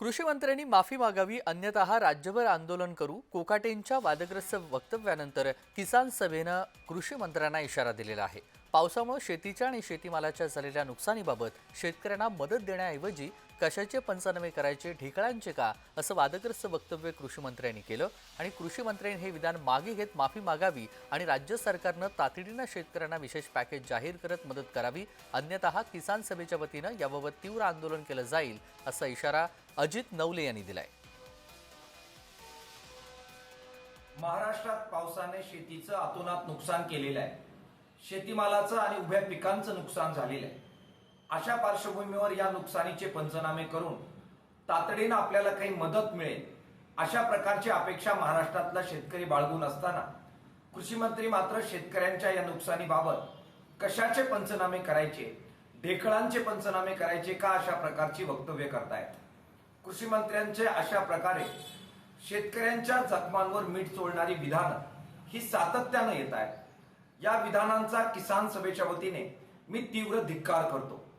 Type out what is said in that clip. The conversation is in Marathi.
कृषी मंत्र्यांनी माफी मागावी अन्यथा राज्यभर आंदोलन करू कोकाटेंच्या वादग्रस्त वक्तव्यानंतर किसान सभेनं कृषी मंत्र्यांना इशारा दिलेला आहे. पावसामुळे शेतीच्या आणि शेतीमालाच्या झालेल्या नुकसानीबाबत शेतकऱ्यांना मदत देण्याऐवजी कशाचे पंचनामे करायचे ढेकळांचे का असं वादग्रस्त वक्तव्य कृषी मंत्र्यांनी केलं आणि कृषी मंत्र्यांनी हे विधान मागे घेत माफी मागावी आणि राज्य सरकारनं तातडीनं शेतकऱ्यांना विशेष पॅकेज जाहीर करत मदत करावी अन्यथा किसान सभेच्या वतीनं याबाबत तीव्र आंदोलन केलं जाईल असा इशारा अजित नवले यांनी दिलाय. महाराष्ट्रात पावसाने शेतीचं अतोनात नुकसान केलेलं आहे. शेतीमालाचं आणि उभ्या पिकांचं नुकसान झालेलं आहे. अशा पार्श्वभूमीवर या नुकसानीचे पंचनामे करून तातडीनं आपल्याला काही मदत मिळेल अशा प्रकारची अपेक्षा महाराष्ट्रातला शेतकरी बाळगून असताना कृषी मंत्री मात्र शेतकऱ्यांच्या या नुकसानीबाबत कशाचे पंचनामे करायचे ढेकळांचे पंचनामे करायचे का अशा प्रकारची वक्तव्य करतायत? कृषी मंत्र्यांचे अशा प्रकारे शेतकऱ्यांच्या जखमांवर मीठ चोळणारी विधानं ही सातत्यानं येत आहेत. या विधानांचा किसान सभेच्या वतीने मी तीव्र धिक्कार करतो.